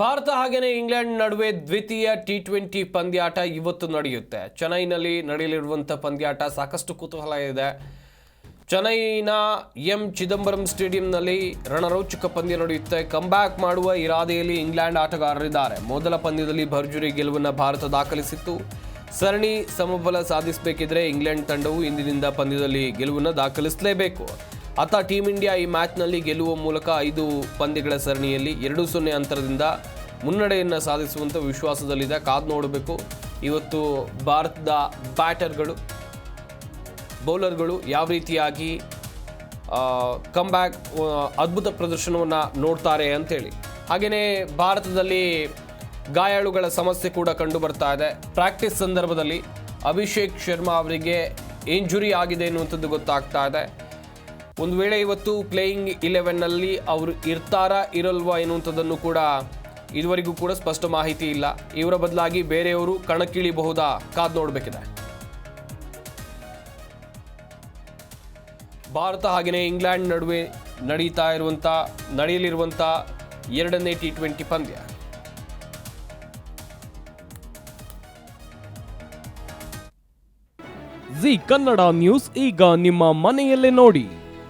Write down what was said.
ಭಾರತ ಹಾಗೆಯೇ ಇಂಗ್ಲೆಂಡ್ ನಡುವೆ ದ್ವಿತೀಯ ಟಿ ಟ್ವೆಂಟಿ ಪಂದ್ಯಾಟ ಇವತ್ತು ನಡೆಯುತ್ತೆ. ಚೆನ್ನೈನಲ್ಲಿ ನಡೆಯಲಿರುವಂಥ ಪಂದ್ಯಾಟ ಸಾಕಷ್ಟು ಕುತೂಹಲ ಇದೆ. ಚೆನ್ನೈನ ಎಂ ಚಿದಂಬರಂ ಸ್ಟೇಡಿಯಂನಲ್ಲಿ ರಣರೋಚಕ ಪಂದ್ಯ ನಡೆಯುತ್ತೆ. ಕಂಬ್ಯಾಕ್ ಮಾಡುವ ಇರಾದೆಯಲ್ಲಿ ಇಂಗ್ಲೆಂಡ್ ಆಟಗಾರರಿದ್ದಾರೆ. ಮೊದಲ ಪಂದ್ಯದಲ್ಲಿ ಭರ್ಜುರಿ ಗೆಲುವನ್ನು ಭಾರತ ದಾಖಲಿಸಿತ್ತು. ಸರಣಿ ಸಮಬಲ ಸಾಧಿಸಬೇಕಿದ್ರೆ ಇಂಗ್ಲೆಂಡ್ ತಂಡವು ಇಂದಿನಿಂದ ಪಂದ್ಯದಲ್ಲಿ ಗೆಲುವನ್ನು ದಾಖಲಿಸಲೇಬೇಕು. ಅತ್ತ ಟೀಂ ಇಂಡಿಯಾ ಈ ಮ್ಯಾಚ್ನಲ್ಲಿ ಗೆಲ್ಲುವ ಮೂಲಕ ಐದು ಪಂದ್ಯಗಳ ಸರಣಿಯಲ್ಲಿ ಎರಡು ಸೊನ್ನೆ ಅಂತರದಿಂದ ಮುನ್ನಡೆಯನ್ನು ಸಾಧಿಸುವಂಥ ವಿಶ್ವಾಸದಲ್ಲಿದೆ. ಕಾದು ನೋಡಬೇಕು. ಇವತ್ತು ಭಾರತದ ಬ್ಯಾಟರ್ಗಳು, ಬೌಲರ್ಗಳು ಯಾವ ರೀತಿಯಾಗಿ ಕಮ್ಬ್ಯಾಕ್ ಅದ್ಭುತ ಪ್ರದರ್ಶನವನ್ನು ನೋಡ್ತಾರೆ ಅಂತೇಳಿ. ಹಾಗೆಯೇ ಭಾರತದಲ್ಲಿ ಗಾಯಾಳುಗಳ ಸಮಸ್ಯೆ ಕೂಡ ಕಂಡು ಬರ್ತಾ ಇದೆ. ಪ್ರಾಕ್ಟೀಸ್ ಸಂದರ್ಭದಲ್ಲಿ ಅಭಿಷೇಕ್ ಶರ್ಮಾ ಅವರಿಗೆ ಇಂಜುರಿ ಆಗಿದೆ ಎನ್ನುವಂಥದ್ದು ಗೊತ್ತಾಗ್ತಾ ಇದೆ. ಒಂದು ವೇಳೆ ಇವತ್ತು ಪ್ಲೇಯಿಂಗ್ ಇಲೆವೆನ್ನಲ್ಲಿ ಅವರು ಇರ್ತಾರಾ, ಇರಲ್ವಾ ಎನ್ನುವಂಥದ್ದನ್ನು ಕೂಡ ಇದುವರೆಗೂ ಕೂಡ ಸ್ಪಷ್ಟ ಮಾಹಿತಿ ಇಲ್ಲ. ಇವರ ಬದಲಾಗಿ ಬೇರೆಯವರು ಕಣಕ್ಕಿಳಿಬಹುದಾ? ಕಾದ್ ನೋಡಬೇಕಿದೆ. ಭಾರತ ಹಾಗೆಯೇ ಇಂಗ್ಲೆಂಡ್ ನಡುವೆ ನಡೀತಾ ಇರುವಂಥ ನಡೆಯಲಿರುವಂಥ ಎರಡನೇ ಟಿ ಟ್ವೆಂಟಿ ಪಂದ್ಯ. ಜಿ ಕನ್ನಡ ನ್ಯೂಸ್ ಈಗ ನಿಮ್ಮ ಮನೆಯಲ್ಲೇ ನೋಡಿ.